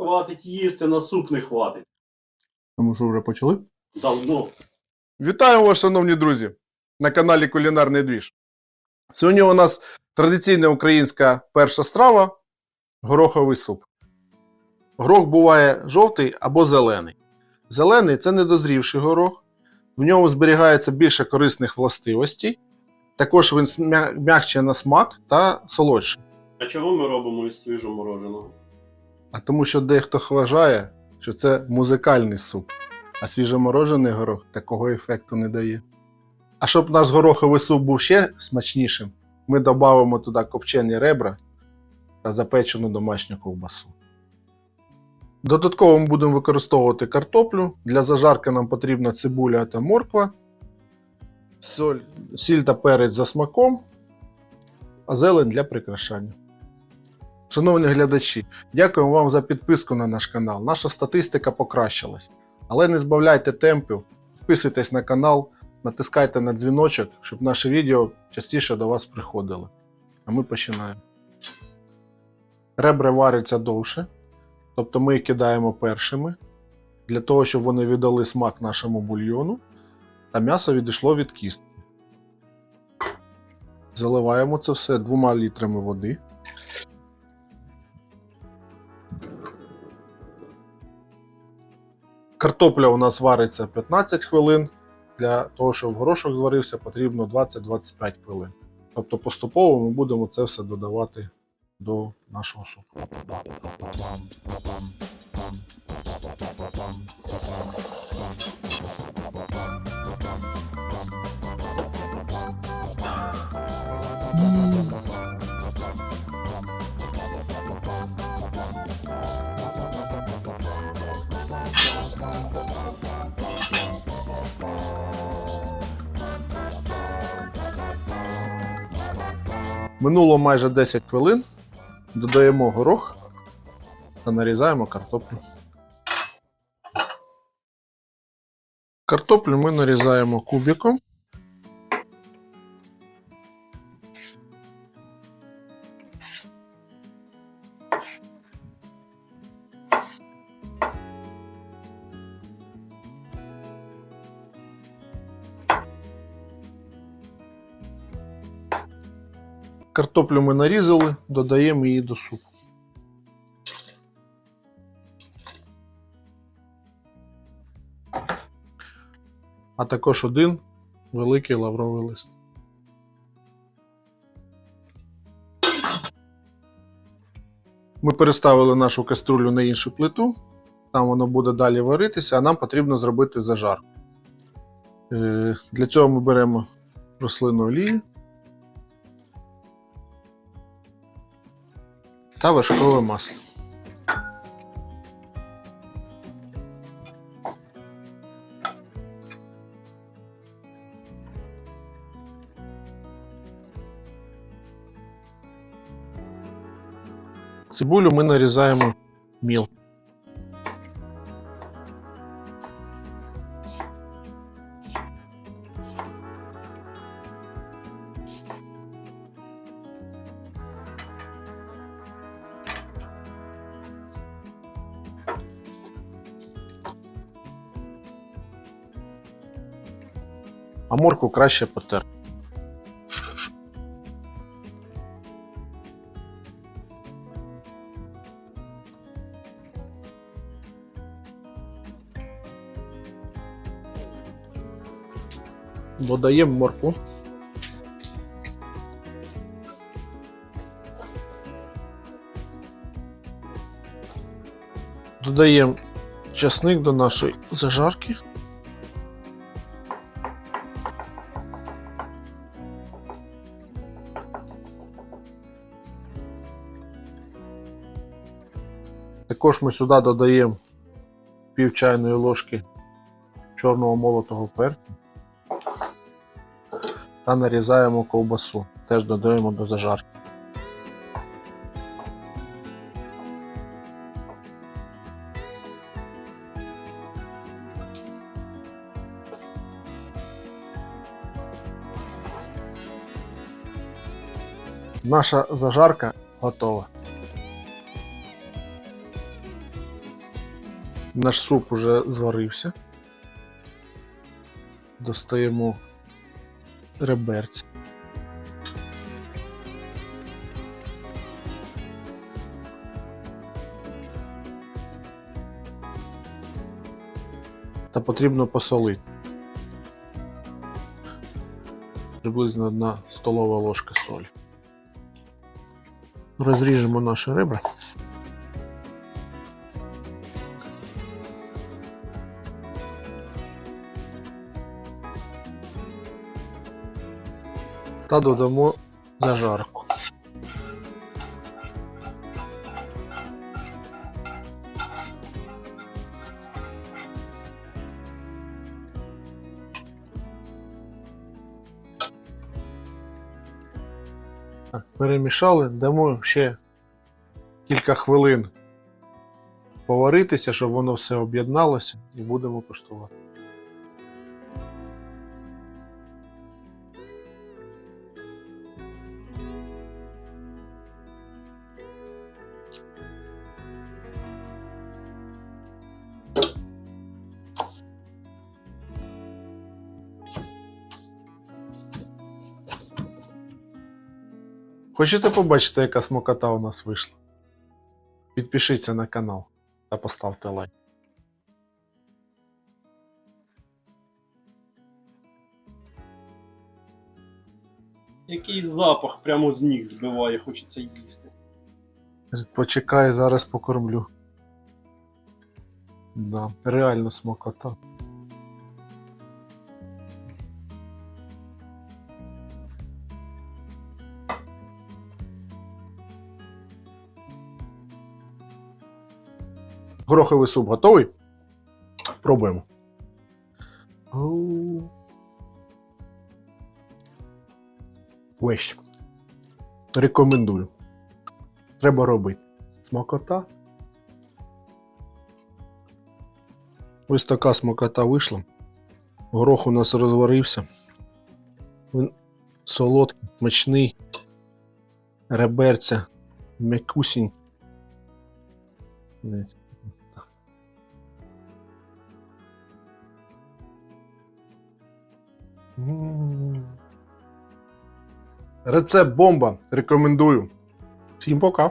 Хватить їсти, на суп не хватить. Тому що вже почали? Давно. Вітаю вас, шановні друзі, на каналі Кулінарний Двіж. Сьогодні у нас традиційна українська перша страва гороховий суп. Горох буває жовтий або зелений. Зелений це недозрівший горох, в ньому зберігається більше корисних властивостей. Також він м'якше на смак та солодший. А чого ми робимо із свіжомороженого? А тому що дехто вважає, що це музикальний суп, а свіжоморожений горох такого ефекту не дає. А щоб наш гороховий суп був ще смачнішим, ми додамо туди копчені ребра та запечену домашню ковбасу. Додатково ми будемо використовувати картоплю. Для зажарки нам потрібна цибуля та морква, соль, сіль та перець за смаком, а зелень для прикрашання. Шановні глядачі, дякуємо вам за підписку на наш канал. Наша статистика покращилась. Але не збавляйте темпів, підписуйтесь на канал, натискайте на дзвіночок, щоб наше відео частіше до вас приходило. А ми починаємо. Ребра варяться довше, тобто ми їх кидаємо першими, для того, щоб вони віддали смак нашому бульйону, та м'ясо відійшло від кістки. Заливаємо це все 2 літрами води. Картопля у нас вариться 15 хвилин. Для того, щоб горошок зварився, потрібно 20-25 хвилин. Тобто поступово ми будемо це все додавати до нашого супу. Минуло майже 10 хвилин. Додаємо горох та нарізаємо картоплю. Картоплю ми нарізаємо кубиком. Картоплю ми нарізали, додаємо її до супу. А також один великий лавровий лист. Ми переставили нашу каструлю на іншу плиту. Там воно буде далі варитися, а нам потрібно зробити зажарку. Е, Для цього ми беремо рослинну олію. та вершкове масло. Цибулю ми нарізаємо міл. А морку краще потерти. Додаємо морку. Додаємо часник до нашої зажарки. Також ми сюди додаємо пів чайної ложки чорного молотого перцю та нарізаємо ковбасу. Теж додаємо до зажарки. Наша зажарка готова. Наш суп уже зварився. Достаємо реберці. Та потрібно посолити. Приблизно одна столова ложка солі. Розріжемо наші ребра. Та додамо зажарку. Перемішали, дамо ще кілька хвилин поваритися, щоб воно все об'єдналося, і будемо коштувати. Хочете побачити, яка смокота у нас вийшла? Підпишіться на канал та поставте лайк. Який запах прямо з ніг збиває, хочеться їсти. Почекай, зараз покормлю. Да, реально смокота. Гороховий суп готовий? Пробуємо. Оу. Вещь. Рекомендую. Треба робити. Смакота. Ось така смакота вийшла. Горох у нас розварився. Він солодкий, смачний. Реберця, м'якусінь. Рецепт бомба. Рекомендую. Всім пока.